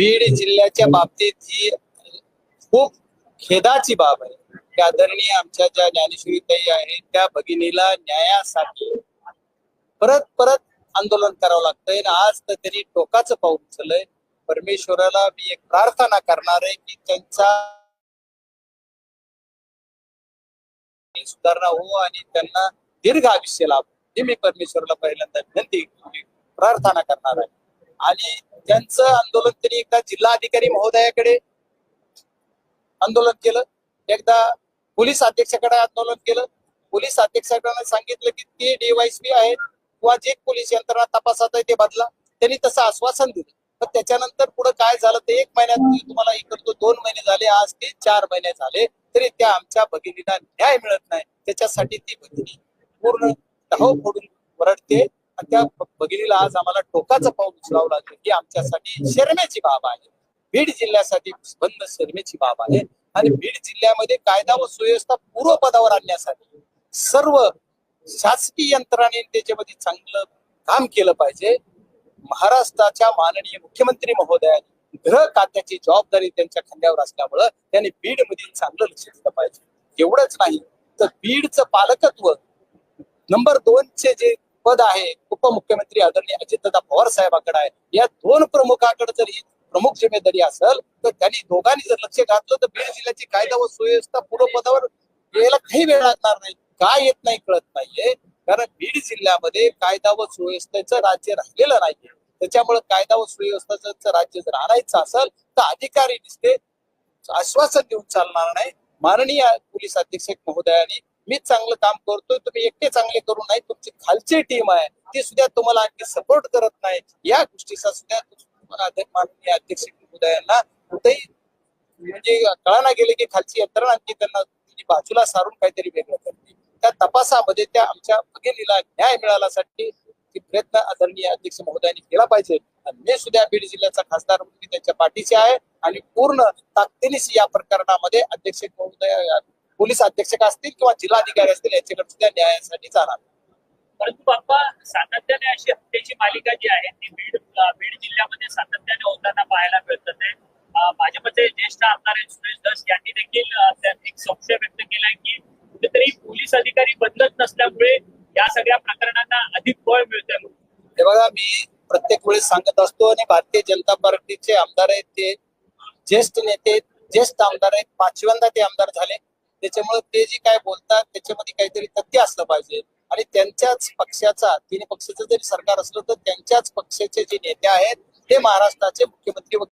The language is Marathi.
बीड जिल्ह्याच्या बाबतीत ही खूप खेदाची बाब आहे. की आदरणीय आमच्या ज्या ज्ञानेश्वरी ताई आहेत त्या भगिनीला न्यायासाठी परत परत आंदोलन करावं लागतंय आणि आज तर त्यांनी टोकाचं पाऊल उचललंय. परमेश्वराला मी एक प्रार्थना करणार आहे की त्यांचा सुधारणा हो आणि त्यांना दीर्घ आयुष्य लाभ हो. हे. मी परमेश्वराला पहिल्यांदा विनंती प्रार्थना करणार आहे. आणि त्यांचं आंदोलन त्यांनी एकदा जिल्हा अधिकारी महोदयाकडे आंदोलन केलं. एकदा पोलीस अध्यक्षाकडे आंदोलन केलं. पोलीस अध्यक्षाकडे सांगितलं की ते डीवायसपी आहेत किंवा जे पोलीस यंत्रणा तपासात आहे ते बदला. त्यांनी तसं आश्वासन दिलं. पण त्याच्यानंतर पुढे काय झालं ते एक महिन्यात मी तुम्हाला हे करतो. दोन महिने झाले आज ते चार महिने झाले तरी त्या आमच्या भगिनीला न्याय मिळत नाही. त्याच्यासाठी ती भगिनी पूर्ण धाव फोडून वरडते. त्या भगिनीला आज आम्हाला टोकाचं पाऊल उचलावं लागलं ही आमच्यासाठी शरमेची बाब आहे. बीड जिल्ह्यासाठी बंद शरमेची बाब आहे. आणि बीड जिल्ह्यामध्ये कायदा व सुव्यवस्था पूर्वपदावर आणण्यासाठी सर्व शासकीय यंत्रणाने त्याच्यामध्ये चांगलं काम केलं पाहिजे. महाराष्ट्राच्या माननीय मुख्यमंत्री महोदयांनी गृह खात्याची जबाबदारी त्यांच्या खांद्यावर असल्यामुळं त्यांनी बीडमध्ये चांगलं लक्ष दिलं पाहिजे. एवढंच नाही तर बीडचं पालकत्व नंबर दोनचे जे पद आहे. उपमुख्यमंत्री आदरणीय अजितदादा पवार साहेबाकडे आहे. या दोन प्रमुखाकडे जर ही प्रमुख जिम्मेदारी असेल तर त्यांनी दोघांनी जर लक्ष घातलं तर बीड जिल्ह्याची कायदा व सुव्यवस्था पूर्वपदावर यायला काही वेळ लागणार नाही. काय येत नाही कळत नाहीये. कारण बीड जिल्ह्यामध्ये कायदा व सुव्यवस्थेचं राज्य राहिलेलं नाहीये. त्याच्यामुळे कायदा व सुव्यवस्थेचं राज्य जर आणायचं असेल तर अधिकारी दिसते आश्वासन देऊन चालणार नाही. माननीय पोलीस अधीक्षक महोदयांनी मी चांगलं काम करतोय तुम्ही एकटे चांगले करू नाही तुमची खालची टीम आहे ती सुद्धा तुम्हाला आणखी सपोर्ट करत नाही. या गोष्टीचा सुद्धा माननीय अध्यक्ष महोदयांना. कुठेही म्हणजे कळाना गेले की खालची यंत्रणा आणखी त्यांना म्हणजे बाजूला सारून काहीतरी वेगळं करते त्या तपासामध्ये त्या आमच्या भगिनीला न्याय मिळाल्यासाठी प्रयत्न आदरणीय अध्यक्ष महोदयांनी केला पाहिजे. आणि मी सुद्धा बीड जिल्ह्याचा खासदार म्हणून त्यांच्या पाठीशी आहे. आणि पूर्ण ताकदीनेच या प्रकरणामध्ये अध्यक्ष महोदय पोलीस अधीक्षक असतील किंवा जिल्हाधिकारी असतील यांच्याकडे सुद्धा न्यायासाठी जाणार. परंतु बाप्पा सातत्याने अशी हत्येची मालिका जी आहे ती बीड बीड जिल्ह्यामध्ये सातत्याने होताना पाहायला मिळतात भाजपचे ज्येष्ठ आमदार सुरेश धस यांनी देखील एक संशय व्यक्त केलाय की कुठेतरी पोलीस अधिकारी बदलत नसल्यामुळे या सगळ्या प्रकरणांना अधिक बळ मिळतंय. हे बघा मी प्रत्येक वेळेस सांगत असतो आणि भारतीय जनता पार्टीचे आमदार आहेत ते ज्येष्ठ नेते ज्येष्ठ आमदार आहेत पाचव्यांदा ते आमदार झाले. त्याच्यामुळे ते जे काय बोलतात त्याच्यामध्ये काहीतरी तथ्य असलं पाहिजे. आणि त्यांच्याच पक्षाचा तिन्ही पक्षाचं जरी सरकार असलं तर त्यांच्याच पक्षाचे जे नेते आहेत ते महाराष्ट्राचे मुख्यमंत्री